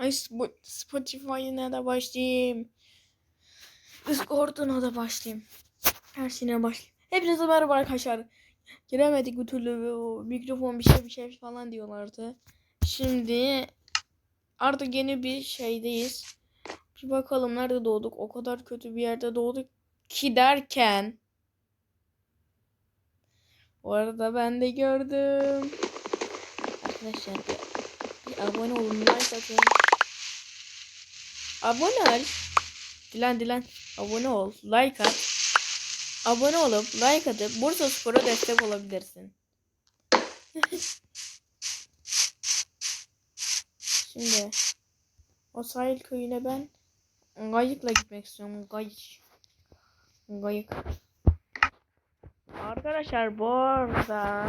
Ay Sp- Spotify'ına da başlayayım. Discord'una da başlayayım. Her şeyine başlayayım. Hepinize merhaba arkadaşlar. Giremedik bir türlü o mikrofon bir şey bir şey falan diyorlardı. Şimdi artık yeni bir şeydeyiz. Bir bakalım nerede doğduk. O kadar kötü bir yerde doğduk ki derken. Bu arada ben de gördüm. Arkadaşlar abone olun. Like atın. Abone ol. Dilen dilen. Abone ol. Like at. Abone olup like atıp Bursa Spor'a destek olabilirsin. Şimdi o sahil köyüne ben Gayıkla gitmek istiyorum. Gayık. Gayık. Arkadaşlar bu arada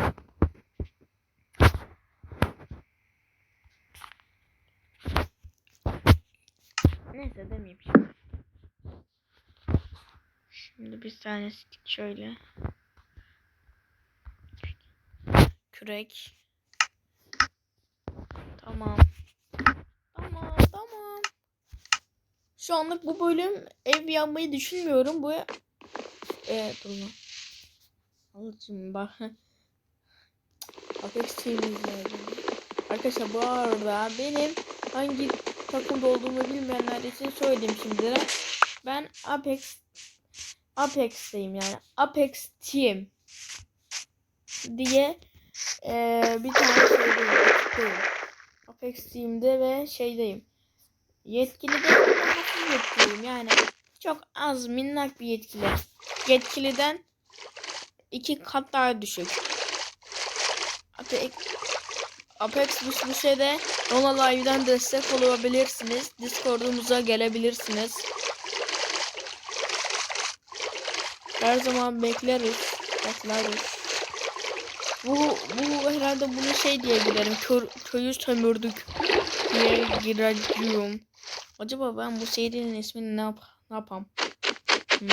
Neyse demeyeyim şimdi. Şimdi bir tane stick şöyle. Kürek. Tamam. Tamam tamam. Şu anlık bu bölüm ev yapmayı düşünmüyorum. Bu Evet dur lan. Alıcım bak. Apex TV'lerde. Arkadaşlar bu arada benim hangi takımda olduğumu bilmeyenler için söyleyeyim şimdi. Ben Apex Apex'teyim yani. Apex Team diye eee bir tane şeydeyim. Apex Team'de ve şeydeyim. Yetkili de yetkiliyim yani. Çok az minnak bir yetkili. Yetkiliden iki kat daha düşük. Apex, Apex Busbus'e de Nona Live'den destek olabilirsiniz. Discord'umuza gelebilirsiniz. Her zaman bekleriz. Bekleriz. Bu, bu herhalde bunu şey diye giderim. Kö, köyü sömürdük diye gireceğim. Acaba ben bu serinin ismini ne yap ne yapam? Hmm.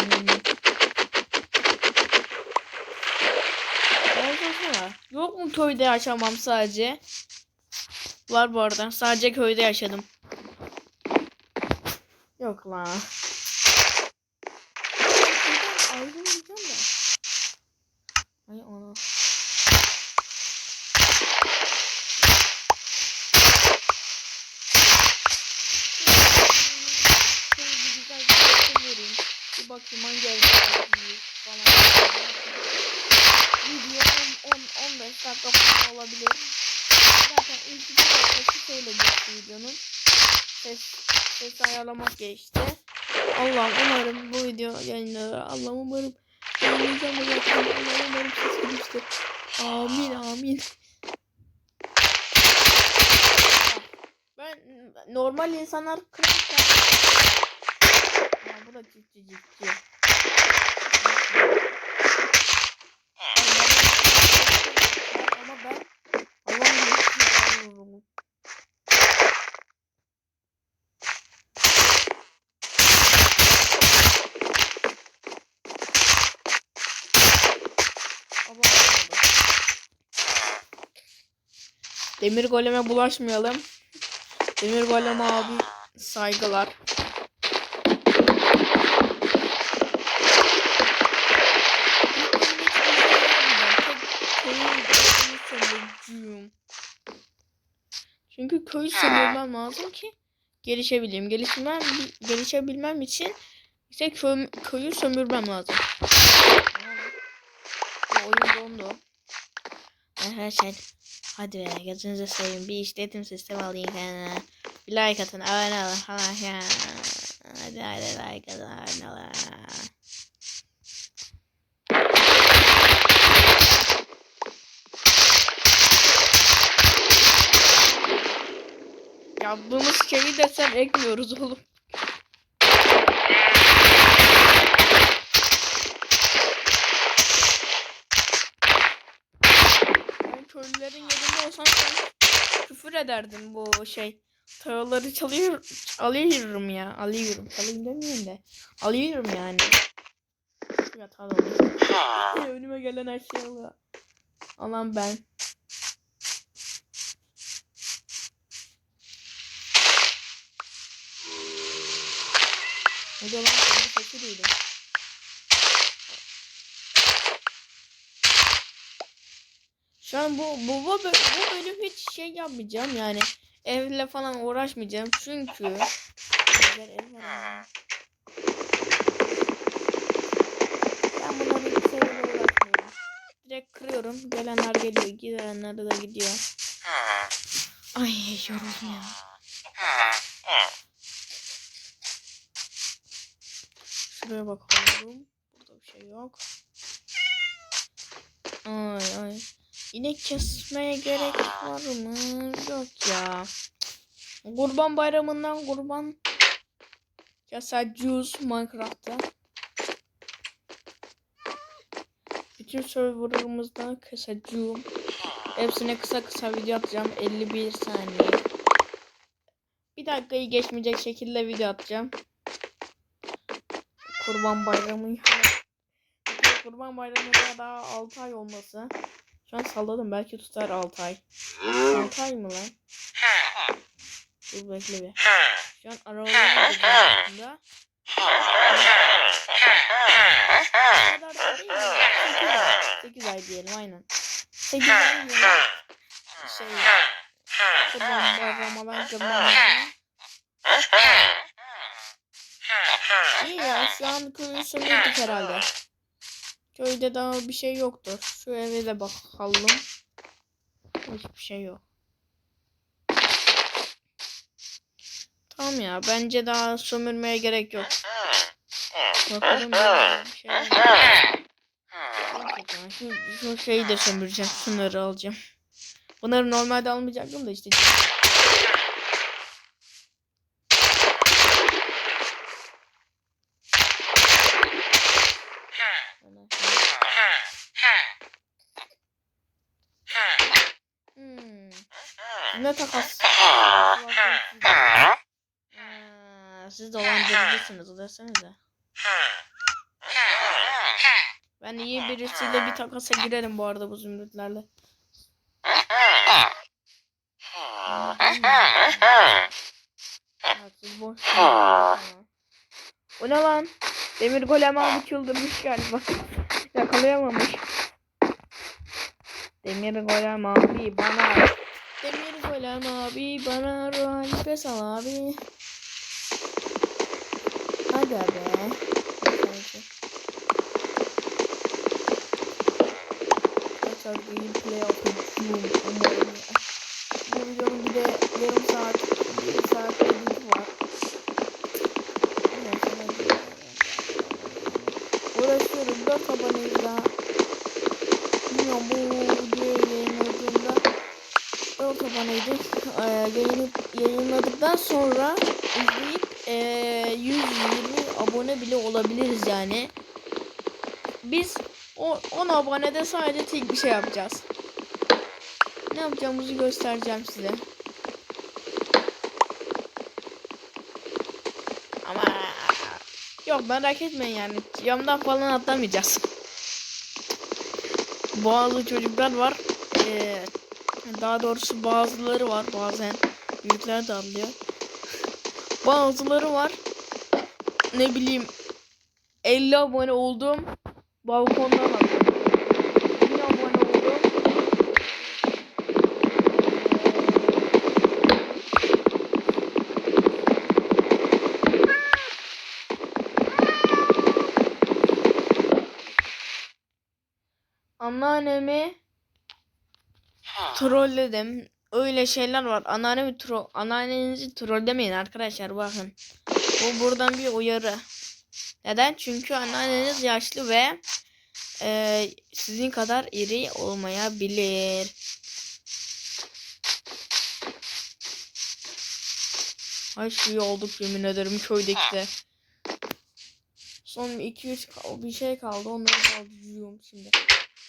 Olsana. Yok mu köyde yaşamam sadece? Var bu arada. Sadece köyde yaşadım. Yok lan. Ay ana. Bakayım hangi evde falan. Video 10 15 dakika falan olabilir. Zaten ilk iki dakikası geçti videonun. Ses, ses ayarlamak geçti. Allah'ım umarım bu video yayınlanır. Allah'ım umarım yayınlayacağım da zaten. Allah'ım umarım ses gidiştir. Amin amin. Ben normal insanlar kırarken ya bu da ciddi ciddi. Ama ben Allah'ım yetkiyi Demir goleme bulaşmayalım. Demir golem abi saygılar. Çünkü köyü sömürmem lazım ki gelişebileyim. Gelişmem, gelişebilmem için işte köy, köyü sömürmem lazım. Oyun dondu. Arkadaşlar hadi be gözünüzü seveyim bir işletim sistemi alayım kendine. Bir like atın abone olun falan ya. Hadi hadi like atın abone olun. Yaptığımız şeyi de sen ekmiyoruz oğlum. Köylülerin yerinde olsam küfür ederdim bu şey. Tağları çalıyor, alıyorum ya. Alıyorum. Çalayım demiyorum de. Alıyorum yani. Ya Önüme gelen her şey alıyor. Alan ben. Ne diyor lan? Sesi duydum. Şu an bu bu bu, bu bölüm hiç şey yapmayacağım yani evle falan uğraşmayacağım çünkü. Ben bunları hiç seviyorum uğraşmıyorum. Direkt kırıyorum. Gelenler geliyor, gidenler de gidiyor. Ay yoruldum ya. Şuraya bakalım. Burada bir şey yok. Ay ay. İnek kesmeye gerek var mı? Yok ya. Kurban bayramından kurban keseceğiz Minecraft'ta. Bütün serverlarımızdan keseceğim. Hepsine kısa kısa video atacağım. 51 saniye. Bir dakikayı geçmeyecek şekilde video atacağım. Kurban bayramı. Kurban bayramına daha 6 ay olması. Şu an salladım belki tutar 6 ay. 6 ay mı lan? Dur bekle bir. Şu an aslında. O kadar da değil mi? 8 ay. 8 ay diyelim aynen. 8 ay yılı şey kurban bayramına girmem İyi ya şu an sömürdük herhalde. Köyde daha bir şey yoktur. Şu eve de bakalım. Hiçbir şey yok. Tamam ya bence daha sömürmeye gerek yok. Bakalım bir şey. Şu, şu şeyi de sömüreceğim. Şunları alacağım. Bunları normalde almayacaktım da işte. Ne takas? Aa, siz dolandırıcısınız desenize. Ben iyi birisiyle bir takasa girerim bu arada bu zümrütlerle. O ne lan? Demir golem abi çıldırmış galiba. Yakalayamamış. Demir golem abi bana. Demir golem abi bana ruhani pes al abi. Hadi be. Arkadaşlar gameplay yapacağım. Umarım. Bu videonun bir de yarım saat, bir saat editi var. Uğraşıyorum. 4 aboneyiz daha. Bilmiyorum bu video yayınladığımda 4 yayınıp, yayınladıktan sonra izleyip ee, 120 abone bile olabiliriz yani. Biz o 10 abonede sadece tek bir şey yapacağız. Ne yapacağımızı göstereceğim size. Ama yok merak etmeyin yani. Camdan falan atlamayacağız. Bazı çocuklar var. Ee, daha doğrusu bazıları var. Bazen büyükler de atlıyor. Bazıları var. Ne bileyim 50 abone oldum. Balkondan atladım. 1000 abone oldum. Anneannemi trolledim. Öyle şeyler var. Anneannemi tro anneannenizi trollemeyin arkadaşlar bakın. Bu buradan bir uyarı. Neden? Çünkü anneanneniz yaşlı ve e, sizin kadar iri olmayabilir. Ay şey olduk yemin ederim köydeki de. Son 2-3 bir şey kaldı. Onları alacağım şimdi.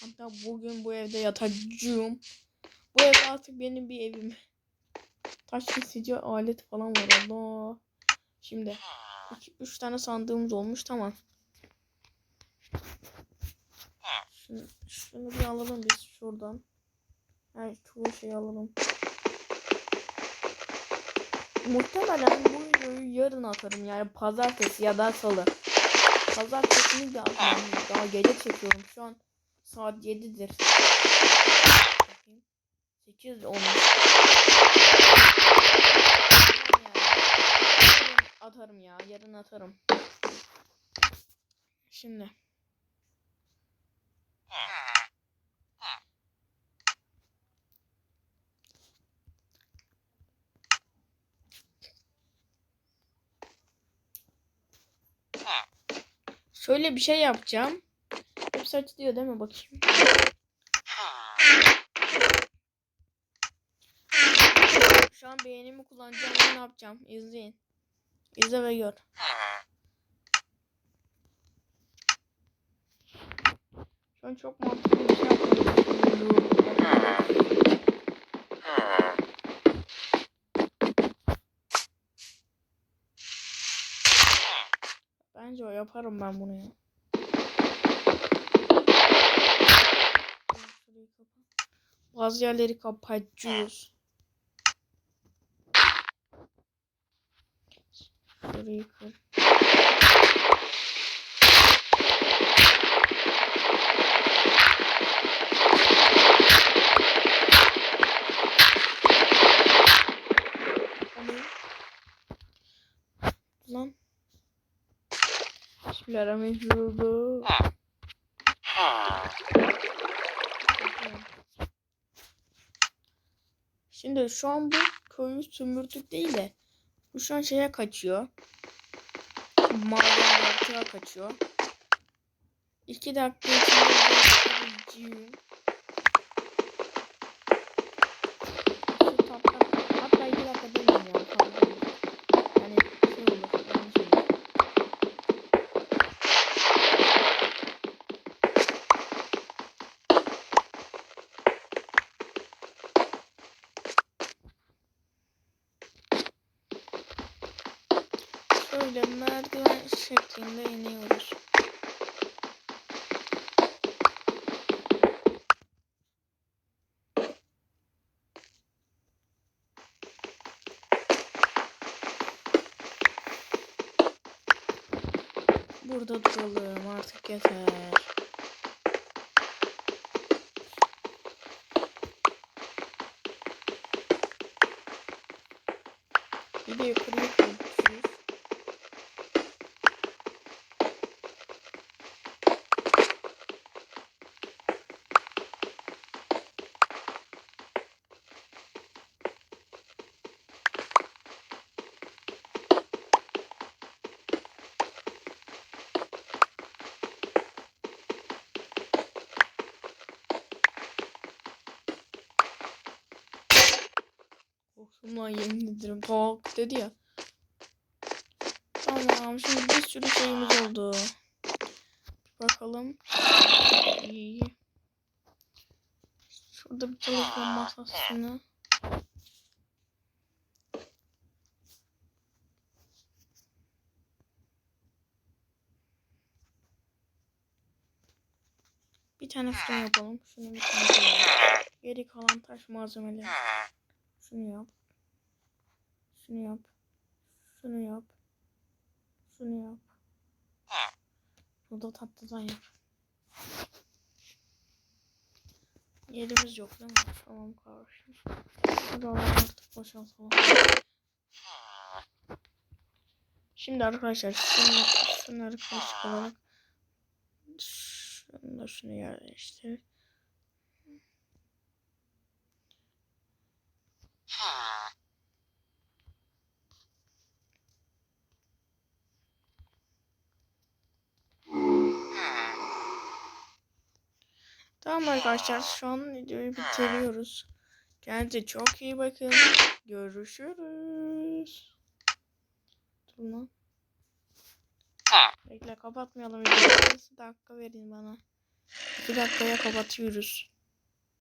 Hatta bugün bu evde yatacağım. Bu ev artık benim bir evim. Taş kesici alet falan var Allah. Şimdi 3 tane sandığımız olmuş tamam. Şunu, şunu bir alalım biz şuradan. Her çoğu şey alalım. muhtemelen bu videoyu yarın atarım yani pazartesi ya da salı. Pazartesini de atarım. Daha gece çekiyorum şu an saat 7'dir. Bakayım. 8 olmuş. Yarın atarım ya yarın atarım. Şimdi. Şöyle bir şey yapacağım. Hepsi açılıyor değil mi? Bakayım. Şu an beğenimi kullanacağım ne yapacağım? İzleyin. İzle ve gör. Şu an çok mantıklı bir şey yapmayı düşünüyorum. Bence o yaparım ben bunu ya. Bazı yerleri kapatıyoruz. Şurayı kır. Lan. Bismillahirrahmanirrahim. Şimdi şu an bu köyü sömürdük değil de bu şu an şeye kaçıyor. Maden yaratığa kaçıyor. İki dakika içinde göstereceğim. Şu tatlı, hatta iki dakika demeyeyim ya. Pardon. Yani şey olur. yanlış olur. Şöyle merdiven şeklinde iniyoruz. Burada duralım artık yeter. Bir de yukarıya koyuyoruz. Korktum yemin ederim. Talk dedi ya. Tamam şimdi bir sürü şeyimiz oldu. Bakalım. İyi. Şurada bir telefon masasını. Bir tane fırın yapalım. Şunu bir tane koyalım. Geri kalan taş malzemeleri. Şunu yap. Şunu yap. Şunu yap. Şunu yap. Bunu da tatlıdan yap. Yerimiz yok değil mi? Tamam kardeşim. Buraları artık boşaltalım. Şimdi arkadaşlar şunu, şunları karışık olarak şunu da şunu yerleştir. Tamam arkadaşlar şu an videoyu bitiriyoruz. Kendinize çok iyi bakın. Görüşürüz. Dur lan. Bekle kapatmayalım videoyu. Bir dakika verin bana. Bir dakikaya kapatıyoruz.